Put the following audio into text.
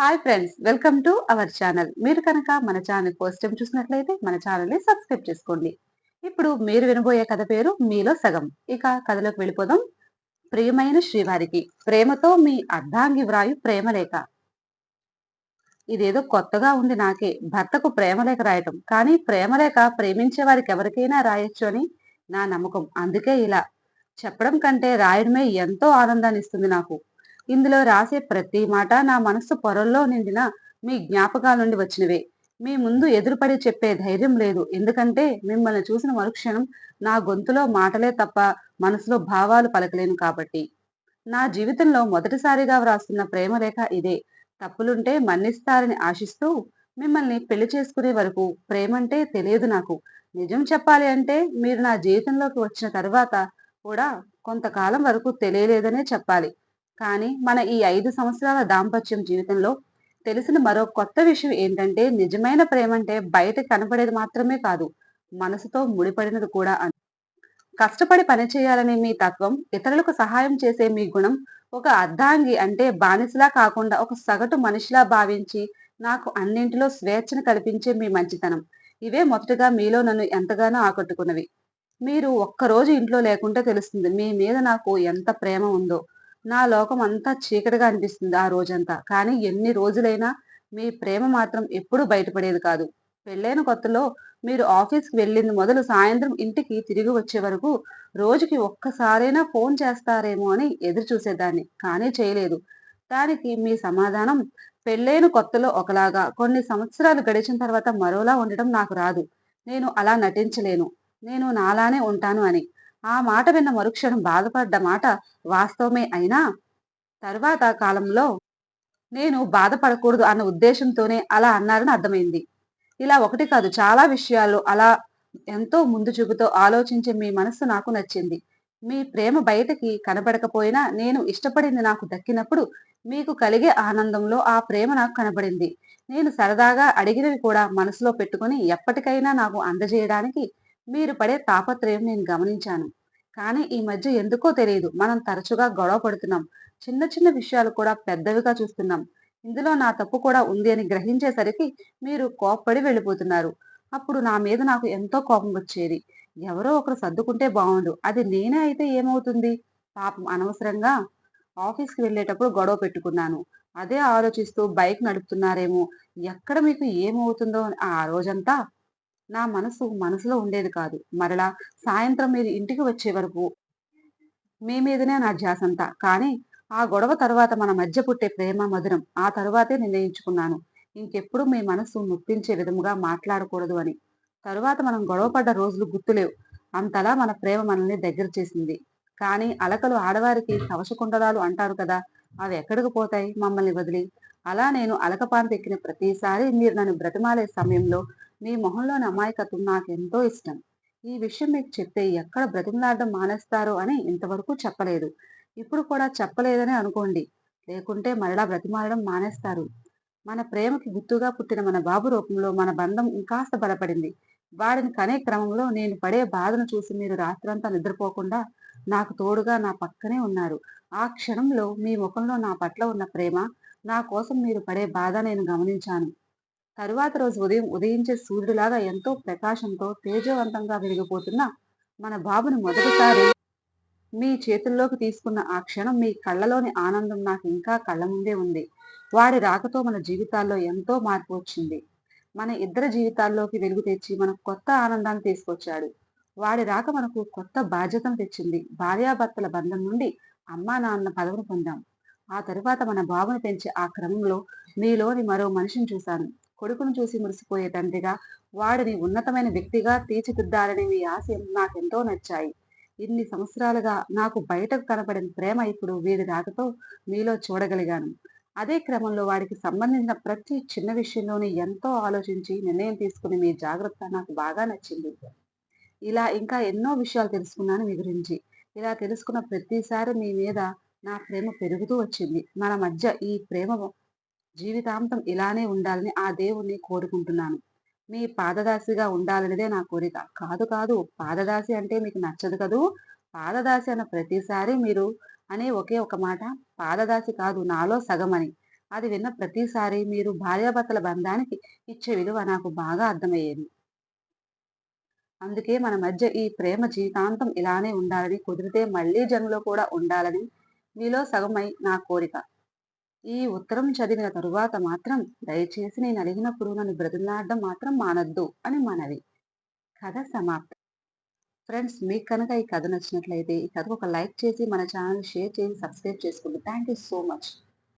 Hi friends welcome to our channel మీరు కనుక మన ఛానల్ ఫస్ట్ టైం చూసినట్లయితే మన ఛానల్ని సబ్స్క్రైబ్ చేసుకోండి. ఇప్పుడు మీరు వినబోయే కథ పేరు మీలో సగం. ఇక కథలోకి వెళ్ళిపోదాం. ప్రియమైన శ్రీవారికి ప్రేమతో మీ అర్ధాంగి వ్రాయు ప్రేమలేఖ. ఇదేదో కొత్తగా ఉంది నాకే. భర్తకు ప్రేమలేఖ రాయటం. కానీ ప్రేమలేఖ ప్రేమించే వారికి ఎవరికైనా రాయొచ్చు అని నా నమ్మకం. అందుకే ఇలా చెప్పడం కంటే రాయడమే ఎంతో ఆనందాన్ని ఇస్తుంది నాకు. ఇందులో రాసే ప్రతి మాట నా మనస్సు పొరల్లో నిండిన మీ జ్ఞాపకాల నుండి వచ్చినవే. మీ ముందు ఎదురుపడి చెప్పే ధైర్యం లేదు. ఎందుకంటే మిమ్మల్ని చూసిన మరుక్షణం నా గొంతులో మాటలే తప్ప మనసులో భావాలు పలకలేను కాబట్టి. నా జీవితంలో మొదటిసారిగా వ్రాస్తున్న ప్రేమరేఖ ఇదే. తప్పులుంటే మన్నిస్తారని ఆశిస్తూ మిమ్మల్ని పెళ్ళి చేసుకునే వరకు ప్రేమంటే తెలియదు నాకు. నిజం చెప్పాలి అంటే మీరు నా జీవితంలోకి వచ్చిన తర్వాత కూడా కొంతకాలం వరకు తెలియలేదనే చెప్పాలి. కానీ మన ఈ ఐదు సంవత్సరాల దాంపత్యం జీవితంలో తెలిసిన మరో కొత్త విషయం ఏంటంటే నిజమైన ప్రేమ అంటే బయట కనపడేది మాత్రమే కాదు మనసుతో ముడిపడినది కూడా అని. కష్టపడి పనిచేయాలనే మీ తత్వం ఇతరులకు సహాయం చేసే మీ గుణం ఒక అర్ధాంగి అంటే బానిసలా కాకుండా ఒక సగటు మనిషిలా భావించి నాకు అన్నింటిలో స్వేచ్ఛను కల్పించే మీ మంచితనం. ఇవే మొదటగా మీలో నన్ను ఎంతగానో ఆకట్టుకున్నవి. మీరు ఒక్కరోజు ఇంట్లో లేకుంటే తెలుస్తుంది మీ మీద నాకు ఎంత ప్రేమ ఉందో నా లోకం అంతా చీకటిగా అనిపిస్తుంది ఆ రోజంతా. కానీ ఎన్ని రోజులైనా మీ ప్రేమ మాత్రం ఎప్పుడూ బయటపడేది కాదు. పెళ్ళైన కొత్తలో మీరు ఆఫీస్కి వెళ్ళింది మొదలు సాయంత్రం ఇంటికి తిరిగి వచ్చే వరకు రోజుకి ఒక్కసారైనా ఫోన్ చేస్తారేమో అని ఎదురు చూసేదాన్ని కానీ చేయలేదు. దానికి మీ సమాధానం పెళ్ళైన కొత్తలో ఒకలాగా కొన్ని సంవత్సరాలు గడిచిన తర్వాత మరోలా ఉండటం నాకు రాదు. నేను అలా నటించలేను. నేను నాలానే ఉంటాను అని. ఆ మాట విన్న మరుక్షణం బాధపడ్డ మాట వాస్తవమే అయినా తర్వాత కాలంలో నేను బాధపడకూడదు అన్న ఉద్దేశంతోనే అలా అన్నారని అర్థమైంది. ఇలా ఒకటి కాదు చాలా విషయాల్లో అలా ఎంతో ముందు చూపుతో ఆలోచించే మీ మనస్సు నాకు నచ్చింది. మీ ప్రేమ బయటకి కనబడకపోయినా నేను ఇష్టపడింది నాకు దక్కినప్పుడు మీకు కలిగే ఆనందంలో ఆ ప్రేమ నాకు కనబడింది. నేను సరదాగా అడిగినవి కూడా మనసులో పెట్టుకుని ఎప్పటికైనా నాకు అందజేయడానికి మీరు పడే తాపత్రయం నేను గమనించాను. కానీ ఈ మధ్య ఎందుకో తెలియదు మనం తరచుగా గొడవ పడుతున్నాం. చిన్న చిన్న విషయాలు కూడా పెద్దవిగా చూస్తున్నాం. ఇందులో నా తప్పు కూడా ఉంది అని గ్రహించేసరికి మీరు కోప్పడి వెళ్ళిపోతున్నారు. అప్పుడు నా మీద నాకు ఎంతో కోపం వచ్చేది. ఎవరో ఒకరు సర్దుకుంటే బాగుండు. అది నేనే అయితే ఏమవుతుంది? పాపం అనవసరంగా ఆఫీస్కి వెళ్ళేటప్పుడు గొడవ పెట్టుకున్నాను. అదే ఆలోచిస్తూ బైక్ నడుపుతున్నారేమో. ఎక్కడ మీకు ఏమవుతుందో ఆ రోజంతా నా మనసు మనసులో ఉండేది కాదు. మరలా సాయంత్రం మీరు ఇంటికి వచ్చే వరకు మీ మీదనే నా ధ్యాసంతా కానీ ఆ గొడవ తర్వాత మన మధ్య పుట్టే ప్రేమ మధురం ఆ తరువాతే నిర్ణయించుకున్నాను. ఇంకెప్పుడు మీ మనసు నొప్పించే విధముగా మాట్లాడకూడదు అని. తరువాత మనం గొడవపడ్డ రోజులు గుర్తులేవు. అంతలా మన ప్రేమ మనల్ని దగ్గర చేసింది. కానీ అలకలు ఆడవారికి కవశకుండలాలు అంటారు కదా అవి ఎక్కడికి పోతాయి? మమ్మల్ని వదిలి అలా నేను అలకపాన్ ఎక్కిన ప్రతిసారి మీరు నన్ను బ్రతిమాలే సమయంలో మీ మొహంలోని అమాయకత్వం నాకు ఎంతో ఇష్టం. ఈ విషయం మీకు చెప్తే ఎక్కడ బ్రతిమలాడడం మానేస్తారో అని ఇంతవరకు చెప్పలేదు. ఇప్పుడు కూడా చెప్పలేదని అనుకోండి. లేకుంటే మరలా బ్రతిమాలడం మానేస్తారు. మన ప్రేమకి గుర్తుగా పుట్టిన మన బాబు రూపంలో మన బంధం ఇంకాస్త బలపడింది. వాడిని కనే క్రమంలో నేను పడే బాధను చూసి మీరు రాత్రంతా నిద్రపోకుండా నాకు తోడుగా నా పక్కనే ఉన్నారు. ఆ క్షణంలో మీ ముఖంలో నా పట్ల ఉన్న ప్రేమ నా కోసం మీరు పడే బాధ నేను గమనించాను. తరువాత రోజు ఉదయం ఉదయించే సూర్యుడిలాగా ఎంతో ప్రకాశంతో తేజవంతంగా వెలిగిపోతున్న మన బాబుని మొదటిసారి మీ చేతుల్లోకి తీసుకున్న ఆ క్షణం మీ కళ్ళలోని ఆనందం నాకు ఇంకా కళ్ళ ముందే ఉంది. వాడి రాకతో మన జీవితాల్లో ఎంతో మార్పు వచ్చింది. మన ఇద్దరి జీవితాల్లోకి వెలుగు తెచ్చి మనకు కొత్త ఆనందాన్ని తీసుకొచ్చాడు. వాడి రాక మనకు కొత్త బాధ్యతను తెచ్చింది. భార్యాభర్తల బంధం నుండి అమ్మా నాన్న పదవిని పొందాం. ఆ తరువాత మన బాబుని పెంచే ఆ క్రమంలో మీలోని మరో మనిషిని చూశాను. కొడుకును చూసి మురిసిపోయే తండ్రిగా వాడిని ఉన్నతమైన వ్యక్తిగా తీర్చిదిద్దాలని మీ ఆశయం నాకెంతో నచ్చాయి. ఇన్ని సంవత్సరాలుగా నాకు బయటకు కనపడిన ప్రేమ ఇప్పుడు వీడి రాకతో మీలో చూడగలిగాను. అదే క్రమంలో వాడికి సంబంధించిన ప్రతి చిన్న విషయంలోని ఎంతో ఆలోచించి నిర్ణయం తీసుకుని మీ జాగ్రత్త నాకు బాగా నచ్చింది. ఇలా ఇంకా ఎన్నో విషయాలు తెలుసుకున్నాను మీ గురించి. ఇలా తెలుసుకున్న ప్రతిసారి మీ మీద నా ప్రేమ పెరుగుతూ వచ్చింది. మన మధ్య ఈ ప్రేమ జీవితాంతం ఇలానే ఉండాలని ఆ దేవుణ్ణి కోరుకుంటున్నాను. మీ పాదదాసిగా ఉండాలనేదే నా కోరిక. కాదు కాదు. పాదదాసి అంటే మీకు నచ్చదు కదూ? పాదదాసి అన్న ప్రతిసారి మీరు అనే ఒకే ఒక మాట పాదదాసి కాదు నాలో సగమని అది విన్న ప్రతిసారి మీరు భార్యాభర్తల బంధానికి ఇచ్చే విలువ నాకు బాగా అర్థమయ్యేది. అందుకే మన మధ్య ఈ ప్రేమ జీవితాంతం ఇలానే ఉండాలని కుదిరితే మళ్ళీ జన్మలో కూడా ఉండాలని మీలో సగమై నా కోరిక. ఈ ఉత్తరం చదివిన తరువాత మాత్రం దయచేసి నేను అడిగినప్పుడు నన్ను బ్రతిమలాడడం మాత్రం మానద్దు అని మనవి. కథ సమాప్తం. ఫ్రెండ్స్ మీకు కనుక ఈ కథ నచ్చినట్లయితే ఈ కథకు ఒక లైక్ చేసి మన ఛానల్ షేర్ చేసి సబ్స్క్రైబ్ చేసుకోండి. Thank you so much.